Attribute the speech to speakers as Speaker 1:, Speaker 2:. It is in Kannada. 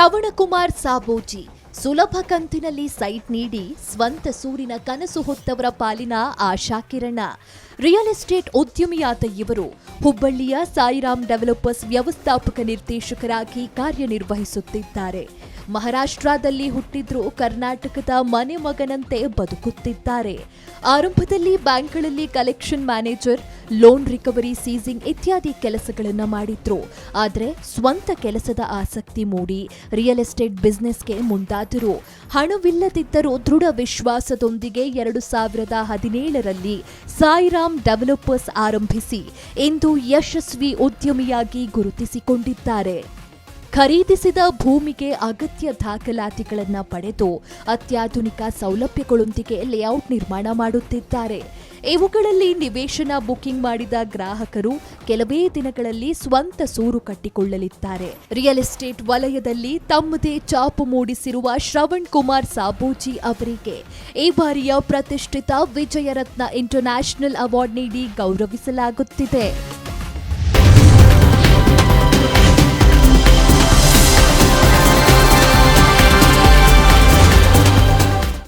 Speaker 1: ಶ್ರವಣಕುಮಾರ್ ಸಾಬೋಜಿ ಸುಲಭ ಕಂತಿನಲ್ಲಿ ಸೈಟ್ ನೀಡಿ ಸ್ವಂತ ಸೂರಿನ ಕನಸು ಹೊತ್ತವರ ಪಾಲಿನ ಆಶಾ ಕಿರಣ. ರಿಯಲ್ ಎಸ್ಟೇಟ್ ಉದ್ಯಮಿಯಾದ ಇವರು ಹುಬ್ಬಳ್ಳಿಯ ಸಾಯಿರಾಮ್ ಡೆವಲಪರ್ಸ್ ವ್ಯವಸ್ಥಾಪಕ ನಿರ್ದೇಶಕರಾಗಿ ಕಾರ್ಯನಿರ್ವಹಿಸುತ್ತಿದ್ದಾರೆ. ಮಹಾರಾಷ್ಟ್ರದಲ್ಲಿ ಹುಟ್ಟಿದ್ರೂ ಕರ್ನಾಟಕದ ಮನೆ ಮಗನಂತೆ ಬದುಕುತ್ತಿದ್ದಾರೆ. ಆರಂಭದಲ್ಲಿ ಬ್ಯಾಂಕ್ಗಳಲ್ಲಿ collection manager loan recovery, seizing ಇತ್ಯಾದಿ ಕೆಲಸಗಳನ್ನು ಮಾಡಿದ್ರು. ಆದರೆ ಸ್ವಂತ ಕೆಲಸದ ಆಸಕ್ತಿ ಮೂಡಿ ರಿಯಲ್ ಎಸ್ಟೇಟ್ ಬಿಸ್ನೆಸ್ಗೆ ಮುಂದಾದರು. ಹಣವಿಲ್ಲದಿದ್ದರೂ ದೃಢ ವಿಶ್ವಾಸದೊಂದಿಗೆ ಎರಡು ಸಾವಿರದ ಹದಿನೇಳರಲ್ಲಿ ಸಾಯಿರಾಮ್ ಡೆವಲಪರ್ಸ್ ಆರಂಭಿಸಿ ಇಂದು ಯಶಸ್ವಿ ಉದ್ಯಮಿಯಾಗಿ ಗುರುತಿಸಿಕೊಂಡಿದ್ದಾರೆ. ಖರೀದಿಸಿದ ಭೂಮಿಗೆ ಅಗತ್ಯ ದಾಖಲಾತಿಗಳನ್ನು ಪಡೆದು ಅತ್ಯಾಧುನಿಕ ಸೌಲಭ್ಯಗಳೊಂದಿಗೆ ಲೇಔಟ್ ನಿರ್ಮಾಣ ಮಾಡುತ್ತಿದ್ದಾರೆ. ಇವುಗಳಲ್ಲಿ ನಿವೇಶನ ಬುಕಿಂಗ್ ಮಾಡಿದ ಗ್ರಾಹಕರು ಕೆಲವೇ ದಿನಗಳಲ್ಲಿ ಸ್ವಂತ ಸೂರು ಕಟ್ಟಿಕೊಳ್ಳಲಿದ್ದಾರೆ. ರಿಯಲ್ ಎಸ್ಟೇಟ್ ವಲಯದಲ್ಲಿ ತಮ್ಮದೇ ಚಾಪು ಮೂಡಿಸಿರುವ ಶ್ರವಣ್ ಕುಮಾರ್ ಸಾಬೂಜಿ ಅವರಿಗೆ ಈ ಬಾರಿಯ ಪ್ರತಿಷ್ಠಿತ ವಿಜಯರತ್ನ ಇಂಟರ್ನ್ಯಾಷನಲ್ ಅವಾರ್ಡ್ ನೀಡಿ ಗೌರವಿಸಲಾಗುತ್ತಿದೆ.